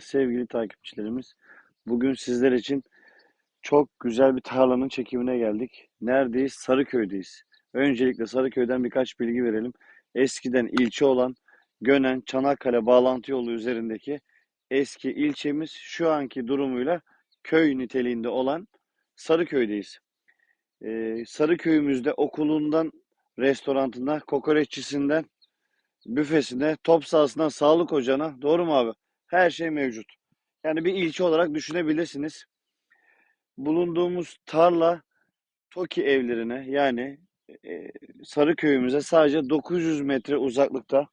sevgili takipçilerimiz. Bugün sizler için çok güzel bir tarlanın çekimine geldik. Neredeyiz? Sarıköy'deyiz. Öncelikle Sarıköy'den birkaç bilgi verelim. Eskiden ilçe olan Gönen Çanakkale bağlantı yolu üzerindeki eski ilçemiz şu anki durumuyla köy niteliğinde olan Sarıköy'deyiz. Ee, Sarıköy'ümüzde okulundan restorantına, kokoreççisinden büfesine, top sahasından sağlık ocağına, doğru mu abi? Her şey mevcut. Yani bir ilçe olarak düşünebilirsiniz. Bulunduğumuz tarla TOKİ evlerine yani e, Sarıköy'ümüze sadece 900 metre uzaklıkta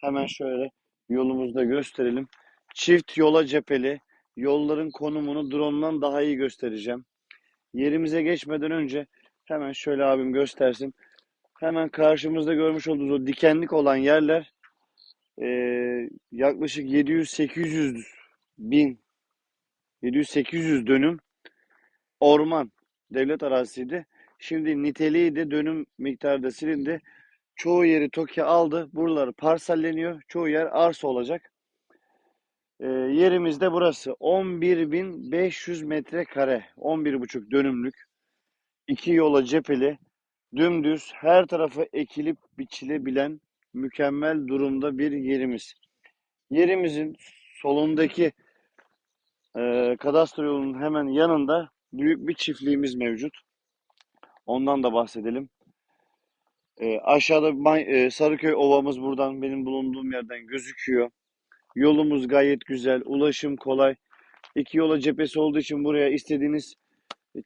hemen şöyle yolumuzda gösterelim. Çift yola cepheli yolların konumunu drone'dan daha iyi göstereceğim. Yerimize geçmeden önce hemen şöyle abim göstersin. Hemen karşımızda görmüş olduğunuz o dikenlik olan yerler e, yaklaşık 700-800 bin 700-800 dönüm orman devlet arazisiydi. Şimdi niteliği de dönüm miktarı da silindi. Çoğu yeri TOKİ aldı. Buraları parselleniyor. Çoğu yer arsa olacak. E, yerimiz de burası. 11.500 metrekare. 11,5 dönümlük. iki yola cepheli. Dümdüz her tarafı ekilip biçilebilen mükemmel durumda bir yerimiz. Yerimizin solundaki e, kadastro yolunun hemen yanında büyük bir çiftliğimiz mevcut. Ondan da bahsedelim. E, aşağıda e, Sarıköy Ovamız buradan benim bulunduğum yerden gözüküyor. Yolumuz gayet güzel, ulaşım kolay. İki yola cephesi olduğu için buraya istediğiniz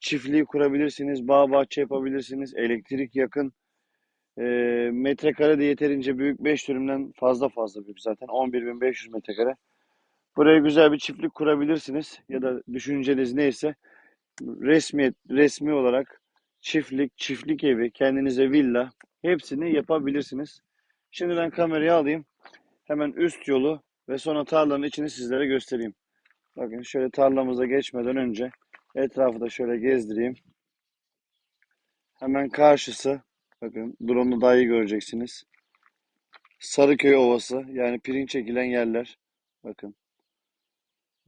çiftliği kurabilirsiniz, bağ bahçe yapabilirsiniz, elektrik yakın. E, metrekare de yeterince büyük, 5 dönümden fazla fazla büyük zaten, 11.500 metrekare. Buraya güzel bir çiftlik kurabilirsiniz ya da düşünceniz neyse resmiyet resmi olarak çiftlik, çiftlik evi, kendinize villa hepsini yapabilirsiniz. Şimdi ben kamerayı alayım. Hemen üst yolu ve sonra tarlanın içini sizlere göstereyim. Bakın şöyle tarlamıza geçmeden önce etrafı da şöyle gezdireyim. Hemen karşısı bakın drone'u daha iyi göreceksiniz. Sarıköy Ovası yani pirinç çekilen yerler. Bakın.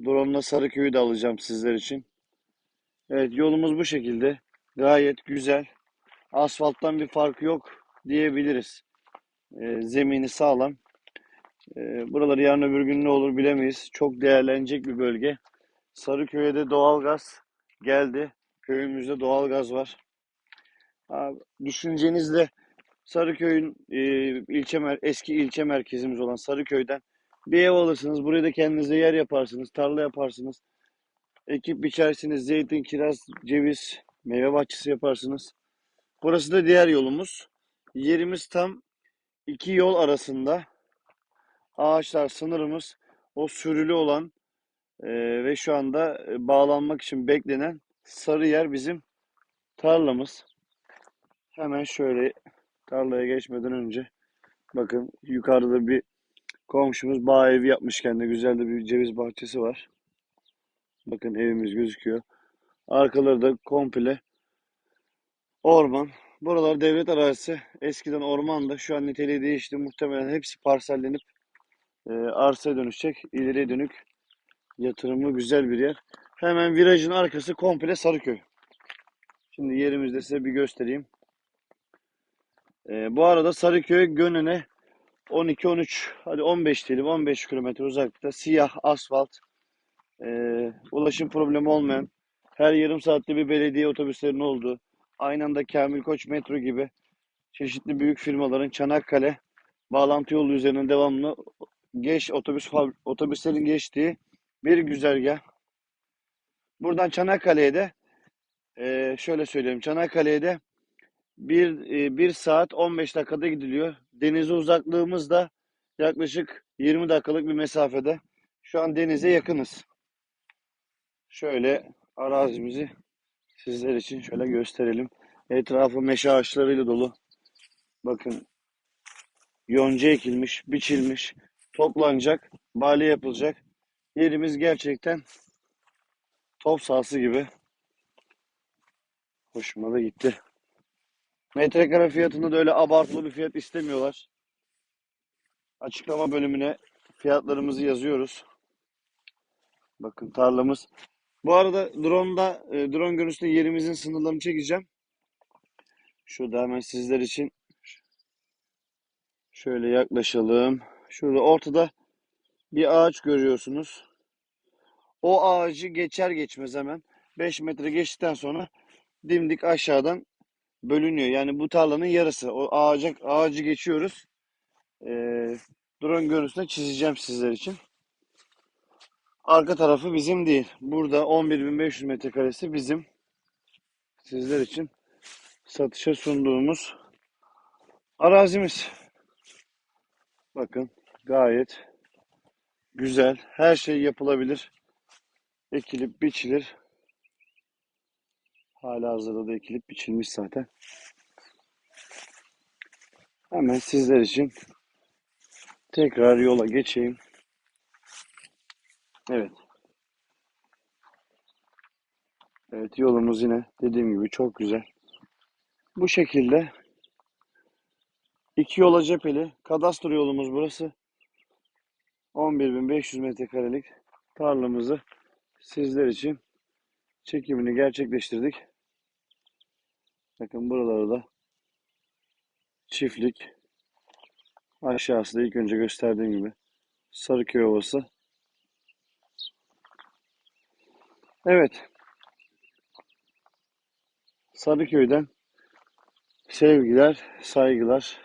Drone'la Sarıköy'ü de alacağım sizler için. Evet yolumuz bu şekilde. Gayet güzel. Asfalttan bir farkı yok diyebiliriz. Ee, zemini sağlam. Ee, buraları yarın öbür gün ne olur bilemeyiz. Çok değerlenecek bir bölge. Sarıköy'e de doğalgaz geldi. Köyümüzde doğalgaz var. Düşüncenizle Sarıköy'ün e, ilçe eski ilçe merkezimiz olan Sarıköy'den bir ev alırsınız. Buraya da kendinize yer yaparsınız. Tarla yaparsınız. Ekip biçersiniz. Zeytin, kiraz, ceviz, meyve bahçesi yaparsınız. Burası da diğer yolumuz. Yerimiz tam iki yol arasında. Ağaçlar sınırımız. O sürülü olan e, ve şu anda e, bağlanmak için beklenen sarı yer bizim tarlamız. Hemen şöyle tarlaya geçmeden önce bakın yukarıda bir komşumuz bağ evi yapmış kendine. Güzel de bir ceviz bahçesi var. Bakın evimiz gözüküyor. Arkaları da komple orman. Buralar devlet arazisi. Eskiden ormandı. Şu an niteliği değişti. Muhtemelen hepsi parsellenip e, arsaya dönüşecek. İleriye dönük yatırımlı güzel bir yer. Hemen virajın arkası komple Sarıköy. Şimdi yerimizde size bir göstereyim. E, bu arada Sarıköy Gönen'e 12-13 hadi 15 diyelim 15 kilometre uzaklıkta siyah asfalt e, ulaşım problemi olmayan her yarım saatte bir belediye otobüslerinin olduğu aynı anda Kamil Koç metro gibi çeşitli büyük firmaların Çanakkale bağlantı yolu üzerinden devamlı geç otobüs otobüslerin geçtiği bir güzergah. Buradan Çanakkale'ye de e, şöyle söyleyeyim Çanakkale'ye de bir, e, bir saat 15 dakikada gidiliyor. Denize uzaklığımız da yaklaşık 20 dakikalık bir mesafede. Şu an denize yakınız. Şöyle arazimizi sizler için şöyle gösterelim. Etrafı meşe ağaçlarıyla dolu. Bakın yonca ekilmiş, biçilmiş, toplanacak, bale yapılacak. Yerimiz gerçekten top sahası gibi. Hoşuma da gitti. Metrekare fiyatında da öyle abartılı bir fiyat istemiyorlar. Açıklama bölümüne fiyatlarımızı yazıyoruz. Bakın tarlamız. Bu arada drone'da e, drone görüntüsünde yerimizin sınırlarını çekeceğim. Şurada hemen sizler için şöyle yaklaşalım. Şurada ortada bir ağaç görüyorsunuz. O ağacı geçer geçmez hemen 5 metre geçtikten sonra dimdik aşağıdan bölünüyor. Yani bu tarlanın yarısı. O ağaca, ağacı geçiyoruz. Ee, drone görüntüsünde çizeceğim sizler için. Arka tarafı bizim değil. Burada 11.500 metrekaresi bizim. Sizler için satışa sunduğumuz arazimiz. Bakın gayet güzel. Her şey yapılabilir. Ekilip biçilir. Hala hazırda da ekilip biçilmiş zaten. Hemen sizler için tekrar yola geçeyim. Evet. Evet yolumuz yine dediğim gibi çok güzel. Bu şekilde iki yola cepheli kadastro yolumuz burası. 11.500 metrekarelik tarlamızı sizler için çekimini gerçekleştirdik. Bakın buralarda da çiftlik. Aşağısı da ilk önce gösterdiğim gibi Sarıköy Ovası. Evet. Sarıköy'den sevgiler, saygılar.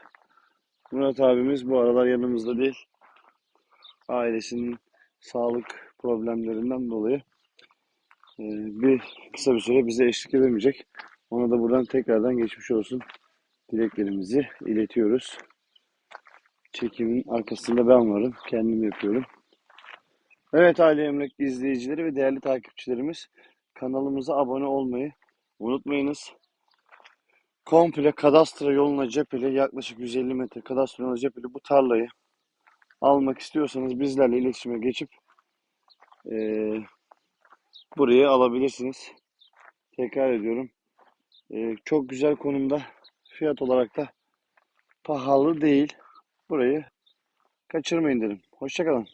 Murat abimiz bu aralar yanımızda değil. Ailesinin sağlık problemlerinden dolayı bir kısa bir süre bize eşlik edemeyecek. Ona da buradan tekrardan geçmiş olsun dileklerimizi iletiyoruz. Çekimin arkasında ben varım. Kendim yapıyorum. Evet Aile Emlak izleyicileri ve değerli takipçilerimiz kanalımıza abone olmayı unutmayınız. Komple kadastro yoluna cepheli yaklaşık 150 metre kadastro yoluna cepheli bu tarlayı almak istiyorsanız bizlerle iletişime geçip eee burayı alabilirsiniz. Tekrar ediyorum. Eee, çok güzel konumda. Fiyat olarak da pahalı değil. Burayı kaçırmayın derim. Hoşçakalın.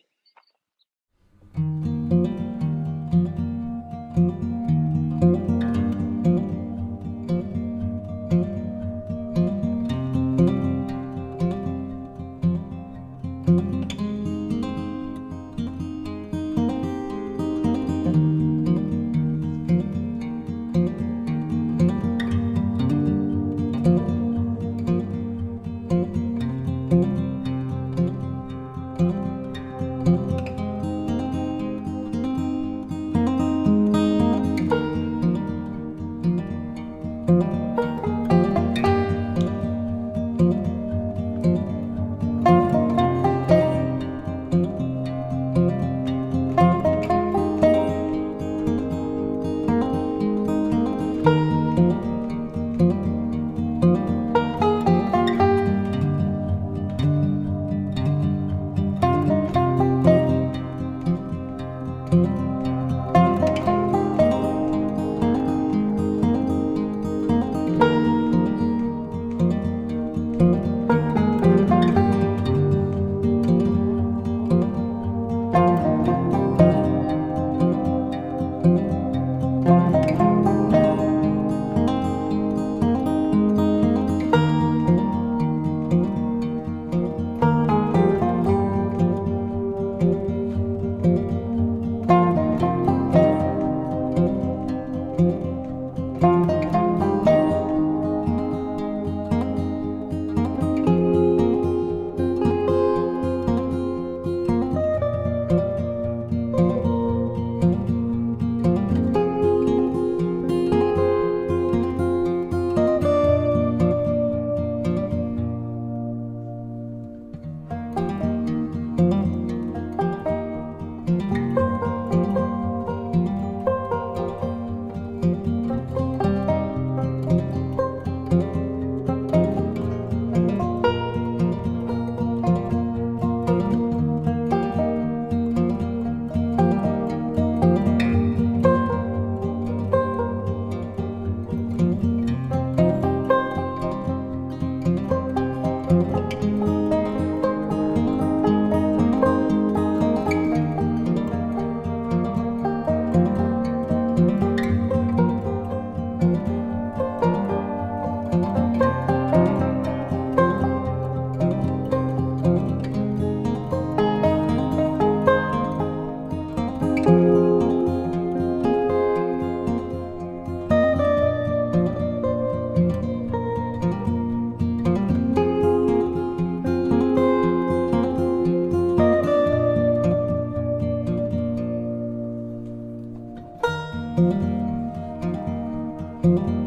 thank you